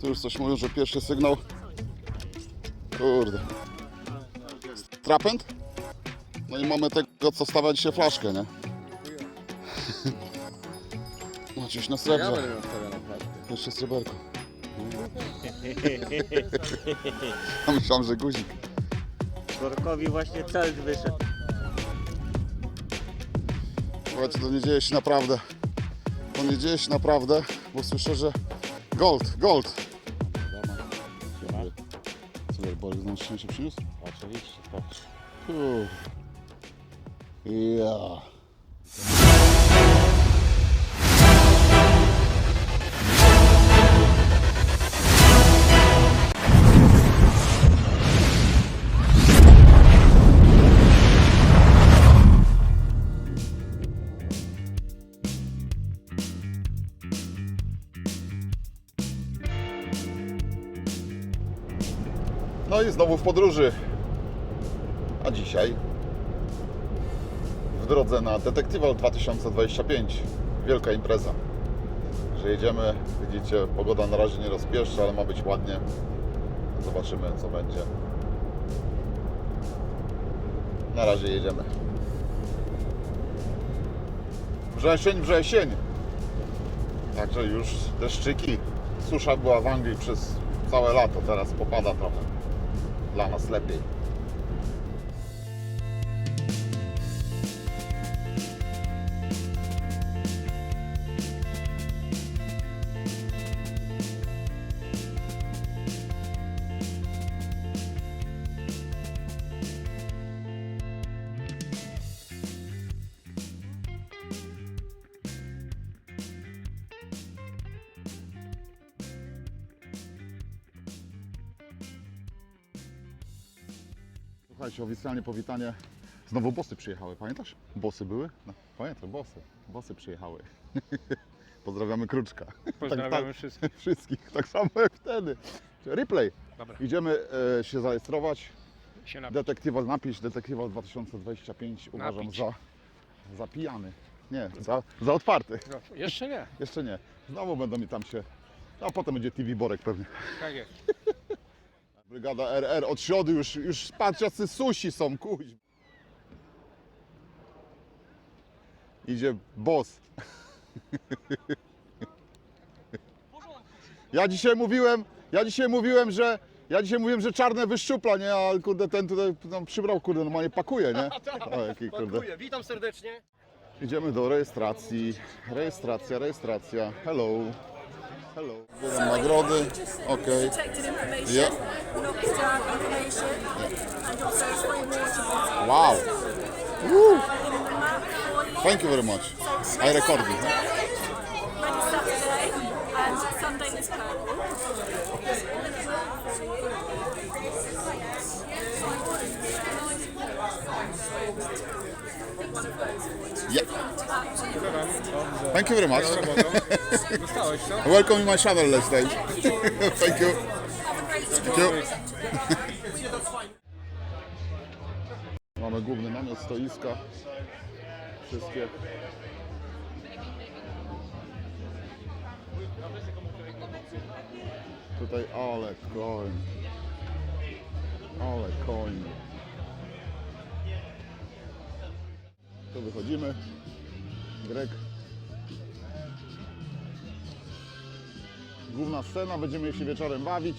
Tu już coś mówią, że pierwszy sygnał. Kurde. Trapent? No i mamy tego, co stawia dzisiaj flaszkę, nie? Maciuś na Ja srebrze. będę miał wstawione flaszkę. Jeszcze sreberko. Ja myślałem, że guzik. Korkowi właśnie cel wyszedł. Słuchajcie, to nie dzieje się naprawdę. To nie dzieje się naprawdę, bo słyszę, że gold, gold. Boris nam szczęście przyniósł? Oczywiście, patrz. Uff. Ja. No i znowu w podróży. A dzisiaj w drodze na Detectival 2025. Wielka impreza. Że jedziemy, widzicie, pogoda na razie nie rozpieszcza, ale ma być ładnie. Zobaczymy, co będzie. Na razie jedziemy. Wrzesień, wrzesień. Także już deszczyki. Susza była w Anglii przez całe lato, teraz popada trochę. Dla nas Słuchajcie, oficjalnie powitanie. Znowu bosy przyjechały, pamiętasz? Bosy były? No, pamiętam, bosy. Bosy przyjechały. Pozdrawiamy Kruczka. Pozdrawiamy tak, wszystkich. Wszystkich, tak samo jak wtedy. Replay. Dobra, Idziemy e, się zarejestrować. się napić. Detektywał, napisz, Detektywał 2025 uważam Napić. za, za pijany. Nie, za, za otwarty. No, jeszcze nie. Jeszcze nie. Znowu będą mi tam się... A potem będzie TV Borek pewnie. Tak jest. Brygada RR od środy już, już patrz jacy susi są, kuź. Idzie boss. Ja dzisiaj mówiłem, ja dzisiaj mówiłem, że ja dzisiaj mówiłem, że czarne wyszczupla, nie? A kurde ten tutaj nam przybrał, kurde, normalnie pakuje, nie? O, jaki kurde. Witam serdecznie. Idziemy do rejestracji. Rejestracja, rejestracja. Hello. Hello. Zbieram nagrody. Water bottles. Wow. Woo. Thank you very much. I record Thank you very much. Dostałeś co? Welcome in my channel, let's say. Thank you. Thank you. Mamy główny namiot, stoiska. Wszystkie. Tutaj ale koń. Ale koń. Tu wychodzimy. Grek. Główna scena, będziemy się wieczorem bawić.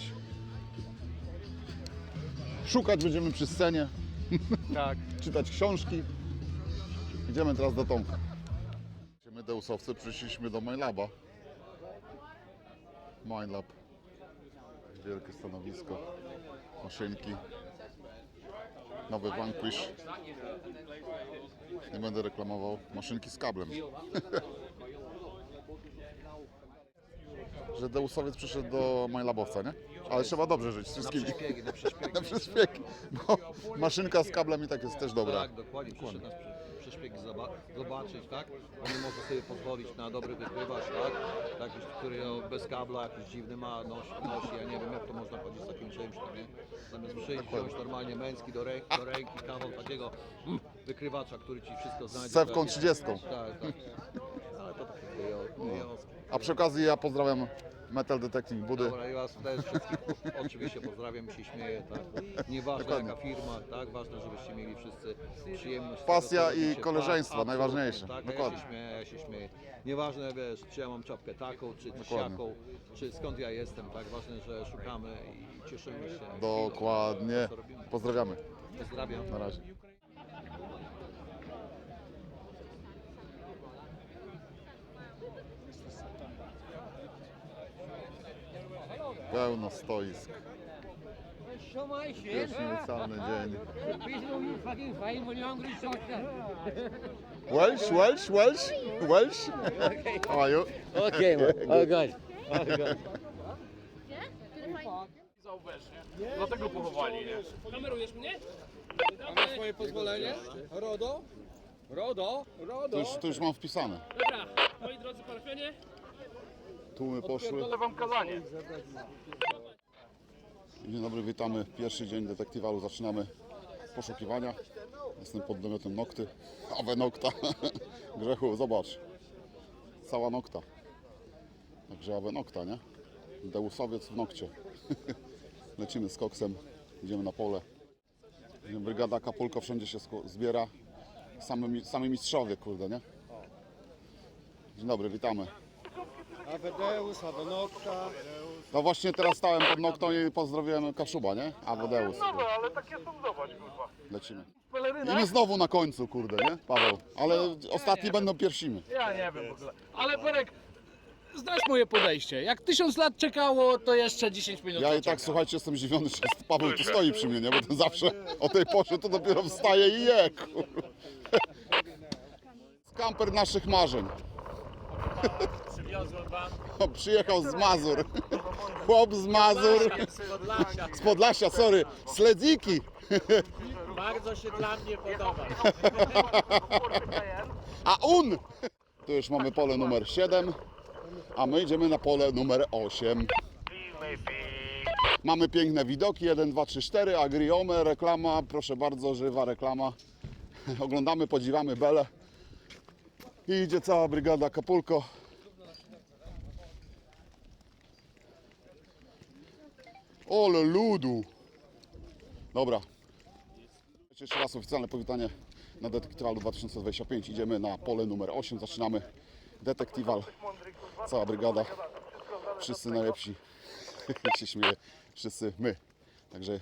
Szukać będziemy przy scenie, Tak. czytać książki. Idziemy teraz do Tomka. My deusowcy przyszliśmy do MyLaba. MyLab. Wielkie stanowisko. Maszynki. Nowy Vanquish. Nie będę reklamował. Maszynki z kablem. Że Deusowiec przyszedł do MyLabowca, nie? Ale trzeba dobrze żyć z wszystkimi. Na przeszpiegi. Na. Bo maszynka z kablem i tak jest też dobra. Tak, dokładnie. Przyszedł nas przy- przeszpiegi zoba- zobaczyć, tak? On nie może sobie pozwolić na dobry wykrywacz, tak? Jakiś, który no, bez kabla jakiś dziwny ma, nosi, nosi. Ja nie wiem jak to można chodzić z takim czymś, no nie? Zamiast przyjść, wziąć normalnie męski do ręki, do ręki kawał takiego mm, wykrywacza, który ci wszystko znajdzie. Z cewką tak? 30. Tak, tak. Ale to takie wyjątki. A przy okazji ja pozdrawiam Metal Detecting Budy. Dobra, ja was też wszystkich oczywiście pozdrawiam się śmieję, tak? Nieważne Dokładnie. jaka firma, tak? Ważne, żebyście mieli wszyscy przyjemność. z Pasja co i robicie, koleżeństwo, tak, najważniejsze. Tak? Dokładnie. Ja się śmieję, ja się śmieję. Nieważne, wiesz, czy ja mam czapkę taką, czy, czy Dokładnie. siaką, czy skąd ja jestem, tak? Ważne, że szukamy i cieszymy się. Dokładnie. Co robimy. Pozdrawiamy. Pozdrawiam. Na razie. Pełno stoisk. Pierwszy niecały dzień. Welsh, Welsh, Welsh, Welsh. How are you? Okej, okay, oh god. Oh god. Dlatego pochowali, nie? Kamerujesz mnie? A masz moje pozwolenie? RODO? RODO? RODO? To już, to już mam wpisane. Dobra, moi drodzy parafianie, Tłumy poszły. Wam kazanie. Dzień dobry, witamy. Pierwszy dzień detektywalu. Zaczynamy poszukiwania. Jestem pod namiotem Nokty. Awe Nokta. Grzechu, zobacz. Cała Nokta. Także Awe Nokta, nie? Deusowiec w Nokcie. Lecimy z koksem. Idziemy na pole. Brygada Kapulko wszędzie się zbiera. Same, same mistrzowie, kurde, nie? Dzień dobry, witamy. Awedeus, Awenokta. No właśnie teraz stałem pod Noktą i pozdrowiłem Kaszuba, nie? Awedeus. No ale takie są, zobacz, kurwa. Lecimy. I my znowu na końcu, kurde, nie? Paweł. Ale ostatni będą pierwszymi. ja nie wiem w ogóle. Ale Perek, znasz moje podejście. Jak tysiąc lat czekało, to jeszcze 10 minut Ja i tak, słuchajcie, jestem zdziwiony, że Paweł tu stoi przy mnie, nie? Bo ten zawsze o tej porze to dopiero wstaje i je, kurde. Kamper naszych marzeń. Przywiozłem wam O, Przyjechał z Mazur. Chłop z Mazur. z Podlasia. Z Podlasia, sorry. Sledziki. Bardzo się dla mnie podoba. A un! Tu już mamy pole numer 7, a my idziemy na pole numer 8. Mamy piękne widoki, 1, 2, 3, 4, Agriome, reklama, proszę bardzo, żywa reklama. Oglądamy, podziwiamy Belę. I idzie cała brygada Kapulko. Ole ludu! Dobra, jeszcze raz oficjalne powitanie na Detektywalu 2025. Idziemy na pole numer 8. Zaczynamy Detektiwal. Cała brygada. Wszyscy najlepsi. Jak się śmieje. Wszyscy my. Także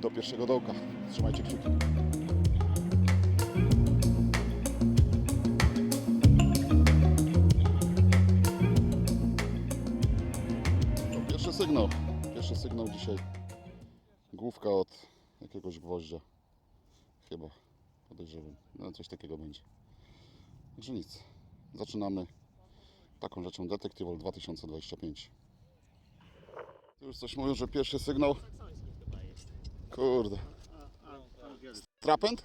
do pierwszego dołka. Trzymajcie kciuki. Sygnał. Pierwszy sygnał dzisiaj. Główka od jakiegoś gwoździa. Chyba. Podejrzewam. No coś takiego będzie. Także nic. Zaczynamy taką rzeczą Detective 2025. Tu już coś mówią, że pierwszy sygnał. Kurde. Trapent?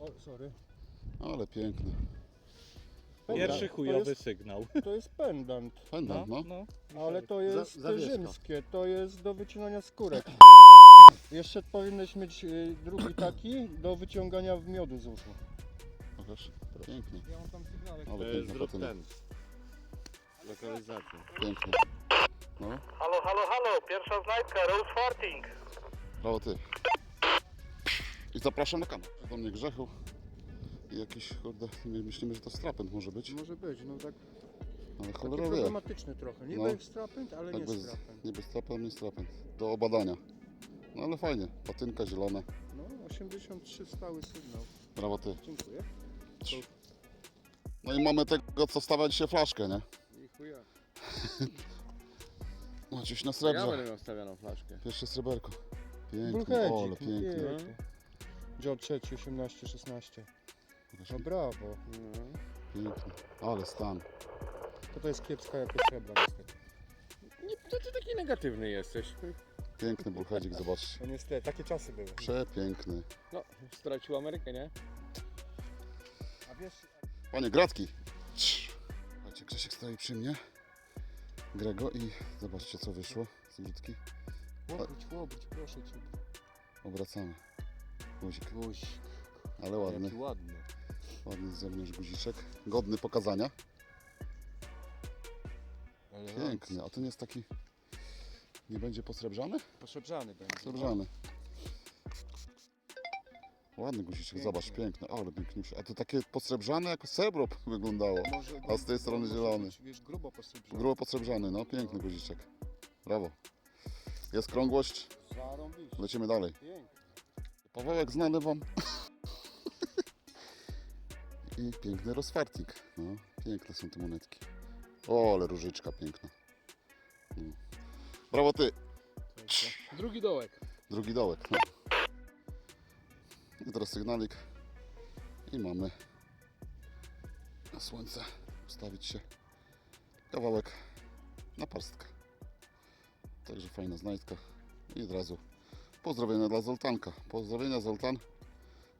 O, sorry. Ale piękny. Pierwszy chujowy sygnał. To jest pendant, Pendant, no. ale to jest zawieszka. rzymskie, to jest do wycinania skórek. Jeszcze powinieneś mieć y, drugi taki do wyciągania w miodu z uszu. Pokaż. Piękny. Ja mam tam sygnałek. Ale piękna Zrób patyna. ten. Lokalizację. Piękny. No, Halo, halo, halo, pierwsza znajdka, Rose Farting. brawo ty. I zapraszam na kanał. Do mnie Grzechu. Jakiś, kurde, my myślimy, że to strapent może być. Może być, no tak Ale taki cholera wie. problematyczny trochę. Niby No. strapent, ale Tak nie bez, strapent. niby strapent, nie strapent. Do obadania. No ale fajnie. Patynka zielona. No, 83 stały sygnał. Brawo ty. Dziękuję. No i mamy tego, co stawia dzisiaj flaszkę, nie? I chuja. No gdzieś na srebrze. miał stawioną flaszkę. Pierwsze sreberko. Piękny, Bullheadzik, ole, piękny. piękny. Joe trzeci, 18, 16. No brawo. Piękny. Ale stan. To to jest kiepska jakość srebra niestety. Nie, to ty taki negatywny jesteś. Piękny bullheadzik, zobaczcie. No niestety, takie czasy były. Przepiękny. No, stracił Amerykę, nie? A wiesz, Panie Gratki. Słuchajcie, Grzesiek stoi przy mnie. Grego i zobaczcie co wyszło z wrzutki. łobuć, łobuć, proszę cię. Obracamy. Guzik. Guzik. Ale ładny. Jaki ładny. Ładny zewnątrz guziczek. Godny pokazania. Piękny, a ten jest taki... Nie będzie posrebrzany? Poszebrzany będzie. Posrebrzany. Ładny guziczek, zobacz, piękny, ale piękniejszy. A to takie posrebrzane jako srebro wyglądało. Może A z tej strony zielony. być, Wiesz, grubo posrebrzany. Grubo posrebrzany, no piękny guziczek. Brawo. Jest krągłość, lecimy dalej. Piękny. Pawełek znany wam. I piękny rozfartnik. No, piękne są te monetki. O, ale różyczka piękna. No. Brawo ty, Drugi dołek. drugi dołek. No. I teraz sygnalik. I mamy na słońce ustawić się kawałek na parstkę. Także fajna znajdka. I od razu pozdrowienia dla Zoltanka. Pozdrowienia Zoltan.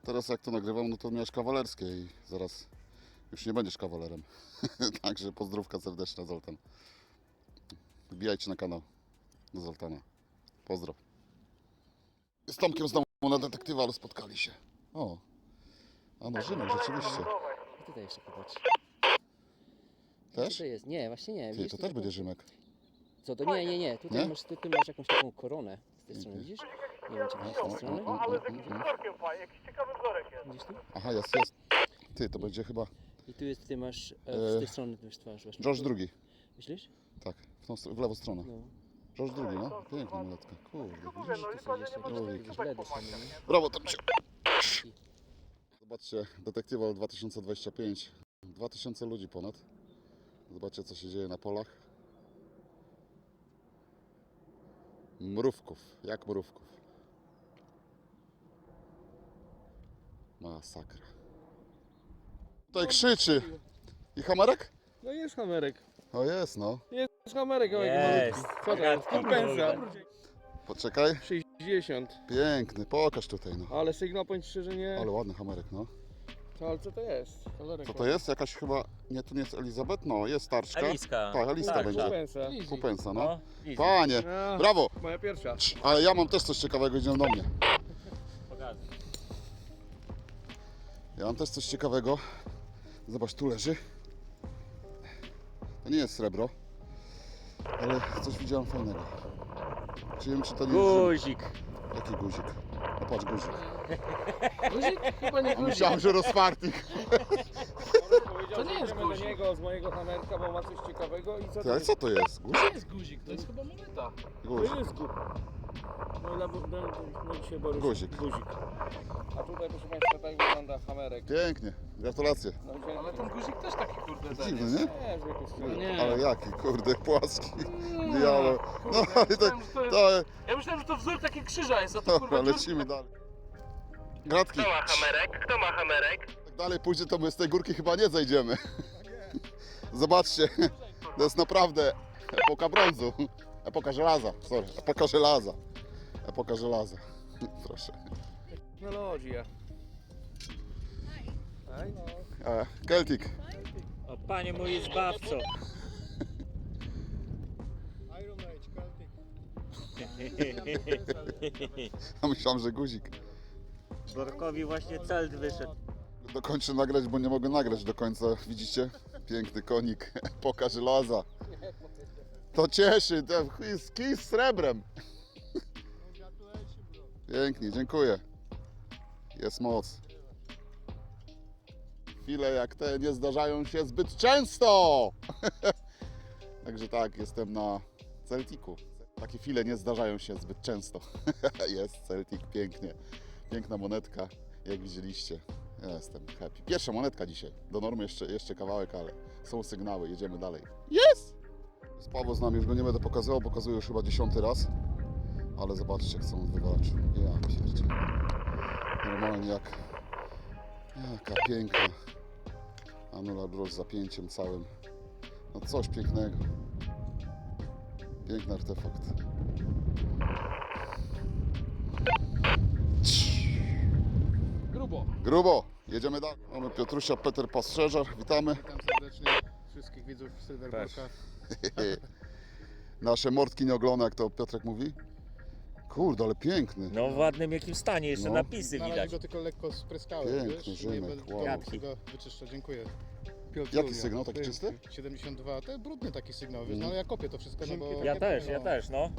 Teraz jak to nagrywam, no to miałeś kawalerskie i zaraz już nie będziesz kawalerem. Także pozdrówka serdeczna Zoltan. Wbijajcie na kanał do Zoltana. Pozdro. Z Tomkiem znowu na detektywa, ale spotkali się. O, a no Rzymek, rzeczywiście. Tutaj jeszcze popatrz. Też? To jest? Nie, właśnie nie. Ty, Widzisz, to tu też taką- będzie Rzymek. Co to? Nie, nie, nie. Tutaj Nie? Masz, ty, ty masz jakąś taką koronę z tej strony, widzisz? Nie wiem, czy widzisz z tej strony. Mm, mm, mm, mm. Widzisz tu? Aha, jest, jest. Ty, to będzie chyba I tu jest, ty masz e, E, z tej strony też twarz. Właśnie. George drugi. Myślisz? Tak, w, tą, w lewą stronę. No. George drugi, no. Piękna monetka. Kurde, widzisz? Tu są jeszcze jakieś Oj. takie bledy same, nie? Brawo, Tomcie. Zobaczcie, detektywa 2025. 2000 ludzi ponad. Zobaczcie, co się dzieje na polach. Mrówków, jak mrówków. Masakra. Tutaj krzyczy. I hamerek? No jest hamerek. O jest, no. Jest hamerek, o Jest. Co to jest? Kompensa. Poczekaj. 60. Piękny, pokaż tutaj, no. Ale sygnał, powiem ci szczerze, nie... Ale ładny hamerek, no. To, ale co to jest? Hamerek. Co to jest? Jakaś chyba, nie, to nie jest Elizabeth? No, jest starczka. Eliska. Tak, Eliska Tak, będzie. Kompensa. Kupensa, no. No, easy. Panie, brawo! moja pierwsza. Ale ja mam też coś ciekawego, idzie do mnie. Pokazuj. Ja mam też coś ciekawego. Zobacz, tu leży. To nie jest srebro, ale coś widziałem fajnego. Czy wiem, czy to nie jest... Guzik. Jaki guzik? No patrz, guzik. Guzik? Chyba nie A guzik. myślałem, że. Powiedział, To nie że jest do guzik. niego z mojego hamerka, bo ma coś ciekawego i co Ty, to ale jest? co to jest? To Guzik? nie jest guzik, to jest chyba moneta. Guzik. To jest gu... No i labo... no, no dzisiaj Borys. Guzik. Guzik. A tutaj proszę Państwa tak wygląda hamerek. Pięknie, gratulacje. No. Ale ten guzik też taki kurde ten Dziwny, jest. nie? Nie, zwykły. Nie. Ale jaki, kurde, płaski. Nie, Diabeł. kurde, No, ale to, myślałem, że to jest- to, Ja myślałem, że to wzór taki krzyża jest, a to kurwa Dobra, dziurka. lecimy dalej. Gratki. Kto ma hamerek? Kto ma hamerek? Jak dalej pójdzie, to my z tej górki chyba nie zejdziemy. Zobaczcie, to jest naprawdę epoka brązu. Epoka żelaza, sorry, epoka żelaza. Epoka żelaza. Proszę. Technologia. No. E, Celtic. O panie mój zbawco. Iron Age, Celtic. A myślałem, że guzik. Borkowi właśnie celt wyszedł. Dokończę nagrać, bo nie mogę nagrać do końca. Widzicie? Piękny konik. Epoka żelaza. To cieszy. To kij kij z srebrem. Pięknie, dziękuję. Jest moc. Chwile jak te nie zdarzają się zbyt często. Także tak, jestem na Celticu. Takie chwile nie zdarzają się zbyt często. Jest Celtic, pięknie. Piękna monetka, jak widzieliście. Ja jestem happy. Pierwsza monetka dzisiaj. Do normy jeszcze, jeszcze kawałek, ale są sygnały, jedziemy dalej. Jest! Z Paweł z nami już go nie będę pokazywał, pokazuję już chyba dziesiąty raz. Ale zobaczcie, jak są wywalczy. Ja pierdzie. Normalnie jak... Jaka piękna. Anula Bros z zapięciem całym. No coś pięknego. Piękny artefakt. Grubo. Grubo, jedziemy dalej. Mamy Piotrusia Peter Pastrzeżar, witamy. Witam serdecznie wszystkich widzów Silverborka. Nasze mordki nieoglone, jak to Piotrek mówi. Kurde, ale piękny. No w ładnym jakim stanie, jeszcze No. napisy Na razie widać. go tylko lekko spryskałem, Piękny wiesz? Rzymek, nie będę wow. wyczyszczał, dziękuję. Jaki sygnał, taki czysty? 72, to jest brudny taki sygnał, wiesz, no ale ja kopię to wszystko, no bo... Ja też, ja też, no.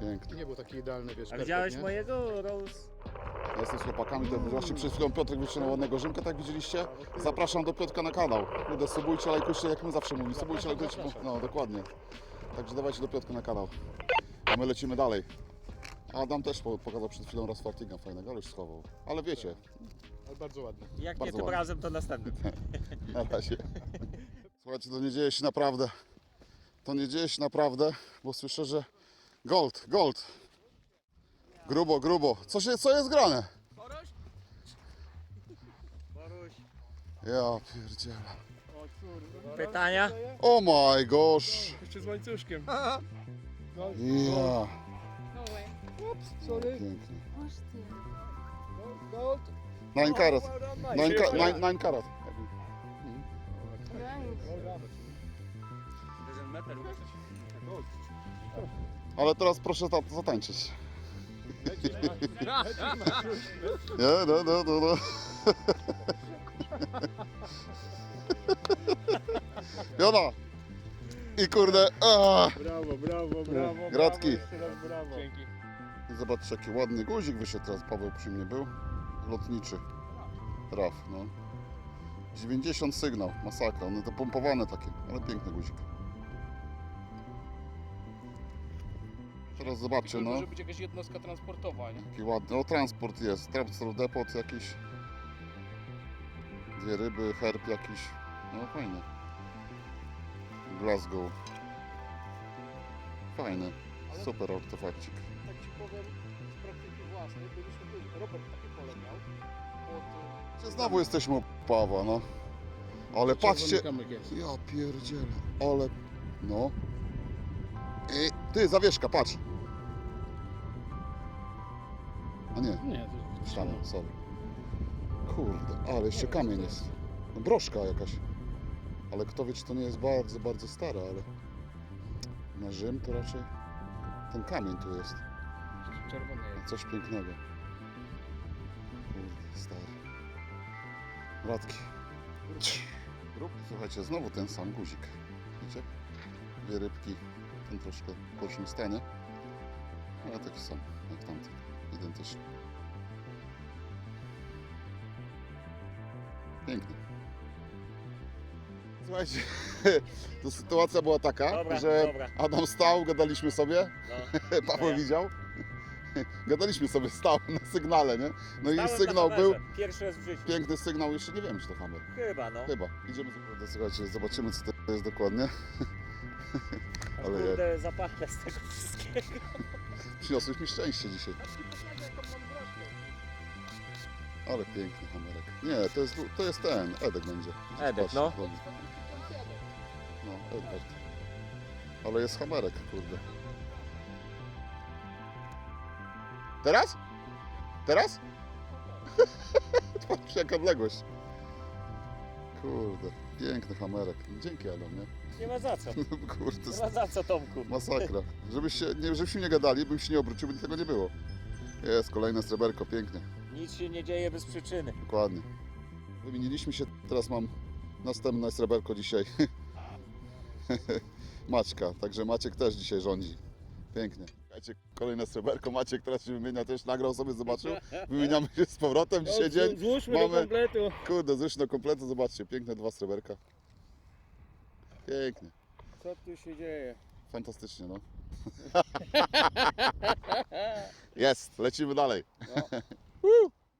Piękny. Nie był taki idealny, wiesz, A perfekt, widziałeś nie? mojego Rose? Ja jestem z chłopakami, to właśnie przed chwilą Piotrek wytrzymał ładnego Rzymka, tak widzieliście? Zapraszam do Piotrka na kanał. Kurde, subujcie, lajkujcie, jak my zawsze mówimy. Subujcie, lajkujcie, no dokładnie. Także dawajcie do Piotrka na kanał. A my lecimy dalej. Adam też po- pokazał przed chwilą raz fartinga fajnego, ale już schował. Ale wiecie, Ale bardzo ładny. Jak Bardzo nie tym ładnie. razem, to następnym. na razie. Słuchajcie, to nie dzieje się naprawdę. To nie dzieje się naprawdę, bo słyszę, że gold, gold. Grubo, grubo. Co, się, co jest grane? Boruś, Ja pierdzielę. pytania? Oh my gosh. Jeszcze z łańcuszkiem. Ja. Sorry. Pięknie. Gold. Nine karat. Nine, ka- nine, nine karat. Ale teraz proszę za- zatańczyć. Nie, no, no, no, no. Jona! I kurde, aaa! Brawo, brawo, brawo. Gratki. Jeszcze raz brawo. Dzięki. Zobaczcie, jaki ładny guzik wyszedł teraz. Paweł przy mnie był. Lotniczy. RAF, no. 90 sygnał, masakra. One to pompowane takie, ale piękny guzik. Teraz zobaczcie, To no. może być jakaś jednostka transportowa, nie? Jaki ładny. O, transport jest. Transport depot jakiś. Dwie ryby, herb jakiś. No, fajny. Glasgow. Fajny. Super artefakcik. Tak ci powiem z praktyki własnej, byliśmy byli. Robert takie pole miał. Pod, Znowu jesteśmy u Pawła, no. Ale patrzcie. Czerwony kamyk jest. Ja pierdzielę. Ale. No. I ty, zawieszka, patrz. A nie, nie, to Stanę, sorry. Kurde, ale jeszcze kamień jest. No broszka jakaś. Ale kto wie, czy to nie jest bardzo, bardzo stare, ale na Rzym to raczej ten kamień tu jest. czerwone jest. Coś pięknego. Kurde, stary. Radki. Słuchajcie, znowu ten sam guzik. Widzicie? Dwie rybki. Ten troszkę w gorszym stanie. Ale taki sam jak tamten. Identyczny. Piękny. Słuchajcie, to sytuacja była taka, Dobra, że dobra. Adam stał, gadaliśmy sobie, No. Paweł ja. widział. Gadaliśmy sobie, stał na sygnale, nie? No i na sygnał był, Pierwszy raz w życiu. piękny sygnał, jeszcze nie wiem, czy to hammer. Chyba, no. Chyba. Idziemy, do- słuchajcie, zobaczymy, co to jest dokładnie. Aż Ale ja- Kurde, zapachnę z tego wszystkiego. Przyniosłeś mi szczęście dzisiaj. Ale piękny hamerek. Nie, to jest, to jest ten, Edek będzie. Edek, Patrz, no. No, Edward. Ale jest hamerek, kurde. Teraz? Teraz? Patrz jaka odległość. Kurde, piękny hamerek. Dzięki Adam, nie? Nie ma za co. Kurde, Nie ma za co, Tomku. Masakra. Żebyście, nie, żebyśmy nie gadali, bym się nie obrócił, by tego nie było. Jest, kolejne sreberko, pięknie, Nic się nie dzieje bez przyczyny. dokładnie. Wymieniliśmy się, teraz mam następne sreberko dzisiaj. Maćka, także Maciek też dzisiaj rządzi. Pięknie. Słuchajcie, kolejne sreberko, Maciek teraz się wymienia, też nagrał sobie, zobaczył. Wymieniamy się z powrotem, dzisiaj dzień. Złóżmy mamy- do kompletu. Kurde, zresztą do kompletu, zobaczcie, piękne dwa sreberka. Pięknie, Co tu się dzieje? fantastycznie, no. Jest, lecimy dalej.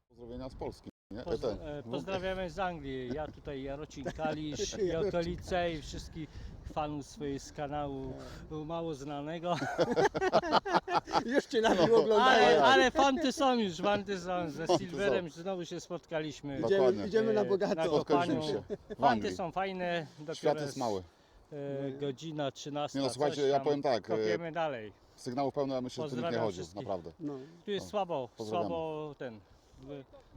Pozdrowienia z Polski. Nie? E, ten. E, Pozdrawiamy z Anglii. Ja tutaj Jarocin Kalisz i okolice i wszystkich fanów swojego z kanału mało znanego. Już cię na nim oglądają. Ale, ale fanty są już, fanty są. Ze Silverem znowu się spotkaliśmy. Dokładnie. Idziemy, idziemy na E, bogato. na Spotkaliśmy kopaniu. się w Fanty Anglii. są fajne. Dopiero Świat jest mały. E, godzina 13. Nie no, coś słuchajcie, ja tam. powiem tak, e, Kopiemy dalej. Sygnału pełno, ja myślę, że tu nikt nie Pozdrawiam wszystkich. naprawdę. No. Tu jest O, słabo, pozdrawiamy. słabo ten. e,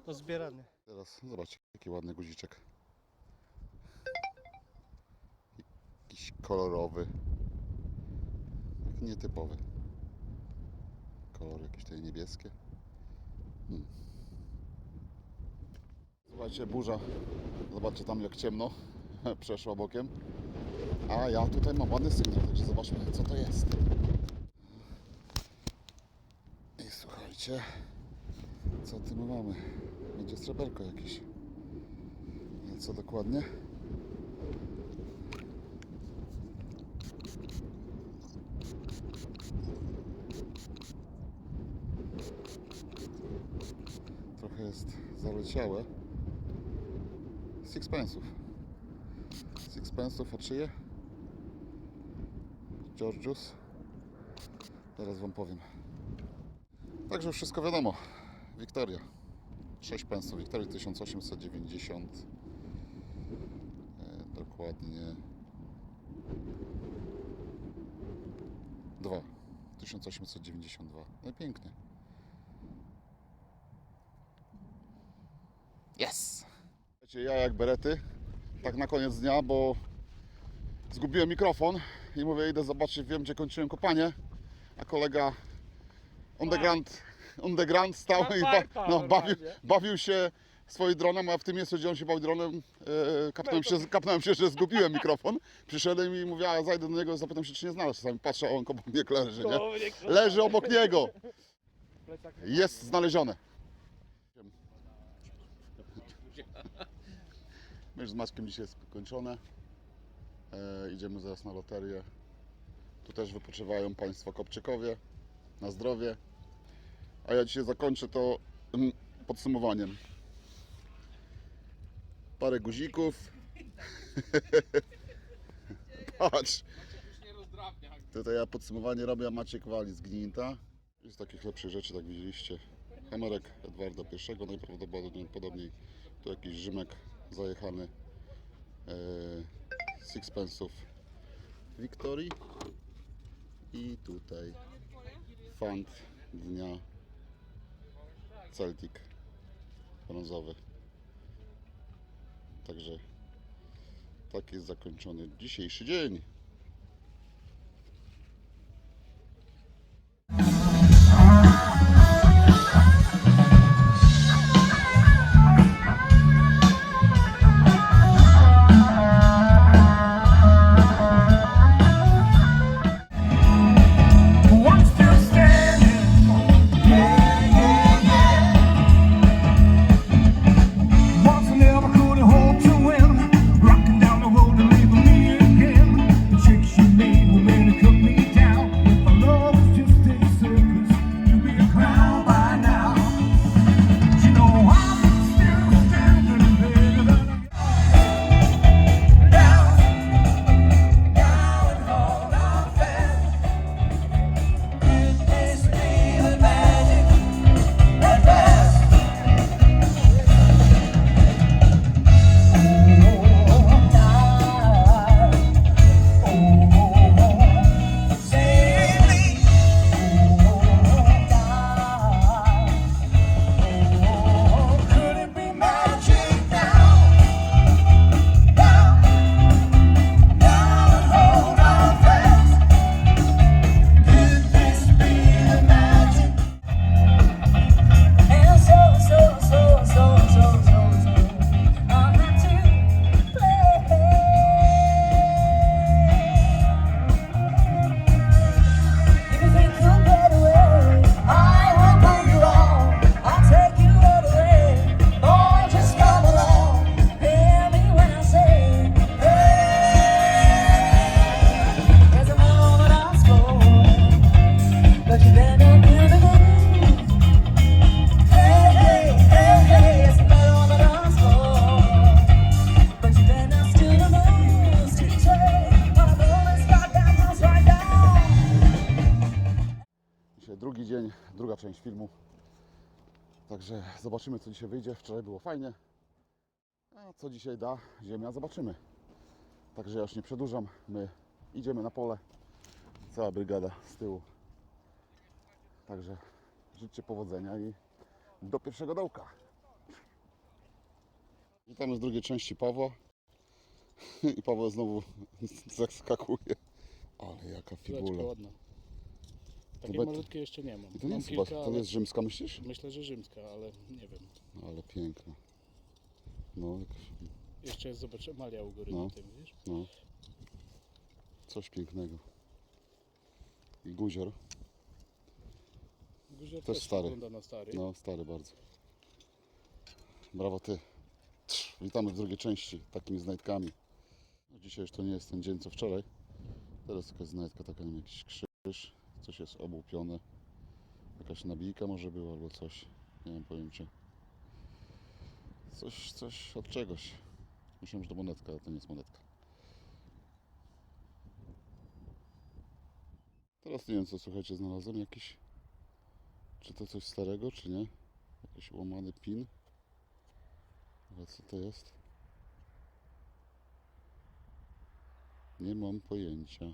Pozbierany. Teraz zobaczcie, jaki ładny guziczek. Jakiś kolorowy. Nietypowy. Kolory jakieś tutaj niebieskie. Hmm. Słuchajcie, burza. Zobaczcie tam jak ciemno. Przeszła bokiem. A ja tutaj mam ładny sygnał, także zobaczmy co to jest. I słuchajcie, co tu my mamy? Będzie sreberko jakieś. Co dokładnie? Trochę jest zaleciałe. Sixpence'ów. Sixpence'ów, czyje? Georgius. Zaraz Wam powiem. Także wszystko wiadomo. Wiktoria. 6 pensów. Wiktorii 1890. E, dokładnie. 2. 1892. No i pięknie. Yes! Ja jak berety, tak na koniec dnia, bo zgubiłem mikrofon i mówię, idę zobaczyć, wiem gdzie kończyłem kopanie, a kolega on the ground, on the ground stał i ba, no, bawił, bawił się swoim dronem, a w tym miejscu, gdzie on się bawił dronem, e, kapnąłem, się, kapnąłem się, że zgubiłem mikrofon. Przyszedłem i mówię, a zajdę do niego, zapytam się, czy nie znalazł. Czasami patrzę, a on obok mnie leży, nie? Leży obok niego. Jest znalezione. My już z Maćkiem dzisiaj jest skończone. E, idziemy zaraz na loterię. Tu też wypoczywają Państwo Kopczykowie. Na zdrowie. A ja dzisiaj zakończę to mm, podsumowaniem. Parę guzików. Patrz. Tutaj ja podsumowanie robię, a Maciek wali z Gninta. I z takich lepszych rzeczy, tak widzieliście. Hamerek Edwarda I, najprawdopodobniej tu jakiś Rzymek zajechany e, Sixpence'ów Wiktorii i tutaj fant dnia Celtic brązowy. Także tak jest zakończony dzisiejszy dzień. Drugi dzień, druga część filmu. Także zobaczymy co dzisiaj wyjdzie. Wczoraj było fajnie. A co dzisiaj da ziemia, zobaczymy. Także ja już nie przedłużam. My idziemy na pole. Cała brygada z tyłu. Także życzcie powodzenia i do pierwszego dołka. Witamy z drugiej części Pawła. I Paweł znowu zaskakuje. Ale jaka figura. Takiej be- malutkiej jeszcze nie mam. I to nie mam jest chyba, kilka, to ale jest rzymska myślisz? myślę, że rzymska, ale nie wiem. Ale piękna. No, jakoś, Jeszcze zobacz, emalia u góry No. na tym, wiesz? no. Coś pięknego. I guzior. Guzior Też stary. wygląda na stary. No, stary bardzo. Brawo ty. Trz, Witamy w drugiej części takimi znajdkami. No, dzisiaj już to nie jest ten dzień co wczoraj. Teraz jakaś znajdka, taka nie wiem, jakiś krzyż, coś jest obłupione. Jakaś nabijka może była albo coś. Nie mam pojęcia. Coś, coś od czegoś. Myślałem, że to monetka, ale to nie jest monetka. Teraz nie wiem co słuchajcie, znalazłem jakiś czy to coś starego, czy nie? Jakiś łamany pin? Ale co to jest? Nie mam pojęcia.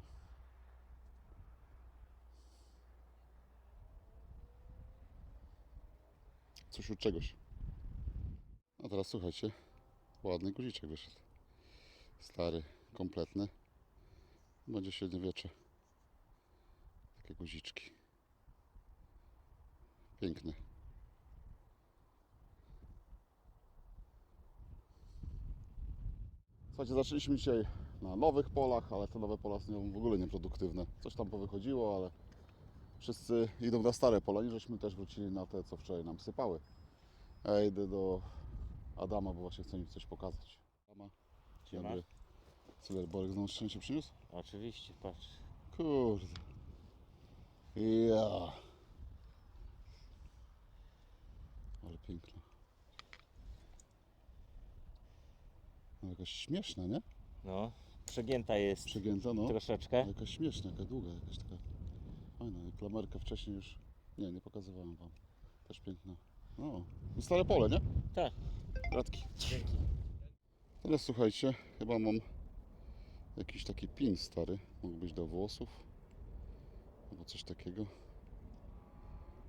Coś od czegoś. A teraz słuchajcie, ładny guziczek wyszedł. Stary, kompletny. Będzie średniowiecze. Takie guziczki. Piękny. Słuchajcie, zaczęliśmy dzisiaj na nowych polach, ale te nowe pola są w ogóle nieproduktywne. Coś tam powychodziło, ale wszyscy idą na stare pola i żeśmy też wrócili na te, co wczoraj nam sypały. Ja idę do Adama, bo właśnie chcę mi coś pokazać. Adama, dzień dobry. Syler Borek znowu szczęście przyniósł? Oczywiście, patrz. Kurde. Ja. Ale piękna. No jakaś śmieszna, nie? No, przegięta jest Przegięta, no. troszeczkę. Jakaś śmieszna, jaka długa, jakaś taka fajna. I Klamerkę wcześniej już, nie, nie pokazywałem wam. Też piękna. No, stare pole, nie? Tak. Gratki. Teraz słuchajcie, chyba mam jakiś taki pin stary. Mógł być do włosów. Albo coś takiego.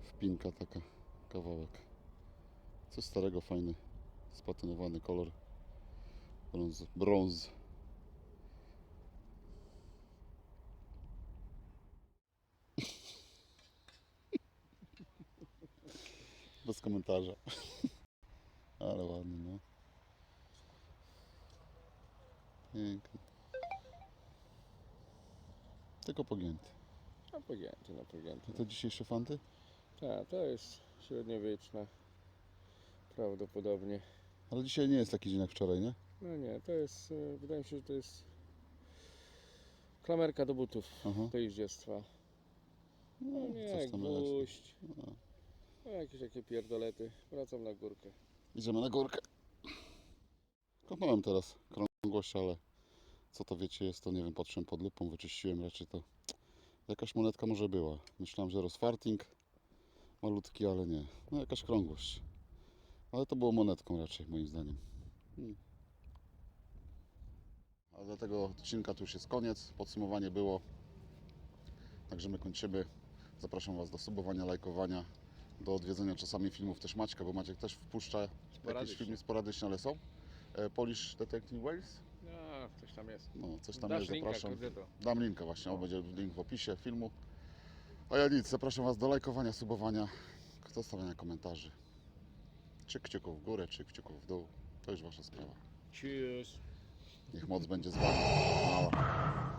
Wpinka taka, kawałek. Coś starego, fajny, spatynowany kolor. Brąz. brąz. Bez komentarza. Ale ładny, no. Piękny. Tylko pogięty. No pogięty, no pogięty. A to dzisiejsze fanty? Tak, to jest średniowieczna. Prawdopodobnie. Ale dzisiaj nie jest taki dzień jak wczoraj, nie? No nie, to jest, e, wydaje mi się, że to jest klamerka do butów Aha. do jeździectwa. No nie, coś tam jest. gwóźdź. No. No, jakieś takie pierdolety. Wracam na górkę. Idziemy na górkę. Kopnąłem teraz krągłość, ale co to wiecie jest, to nie wiem, patrzyłem pod lupą, wyczyściłem raczej to. Jakaś monetka może była. Myślałem, że rozfarting malutki, ale nie. No jakaś krągłość. Ale to było monetką raczej, moim zdaniem. Hmm. A dla tego odcinka to już jest koniec. Podsumowanie było. Także my kończymy. Zapraszam Was do subowania, lajkowania, do odwiedzenia czasami filmów też Maćka, bo Maciek też wpuszcza jakieś Sporadycznie. filmy sporadyczne, ale są. E, Polish Detective Wales? No, coś tam jest. No, coś tam Dasz jest, linka, zapraszam. kurde, to. Dam linka właśnie, o, będzie link w opisie filmu. A ja nic, zapraszam Was do lajkowania, subowania, do stawiania komentarzy. Czy kciuków w górę, czy kciuków w dół, to już Wasza sprawa. Cheers. Niech moc będzie z Wami. Mała.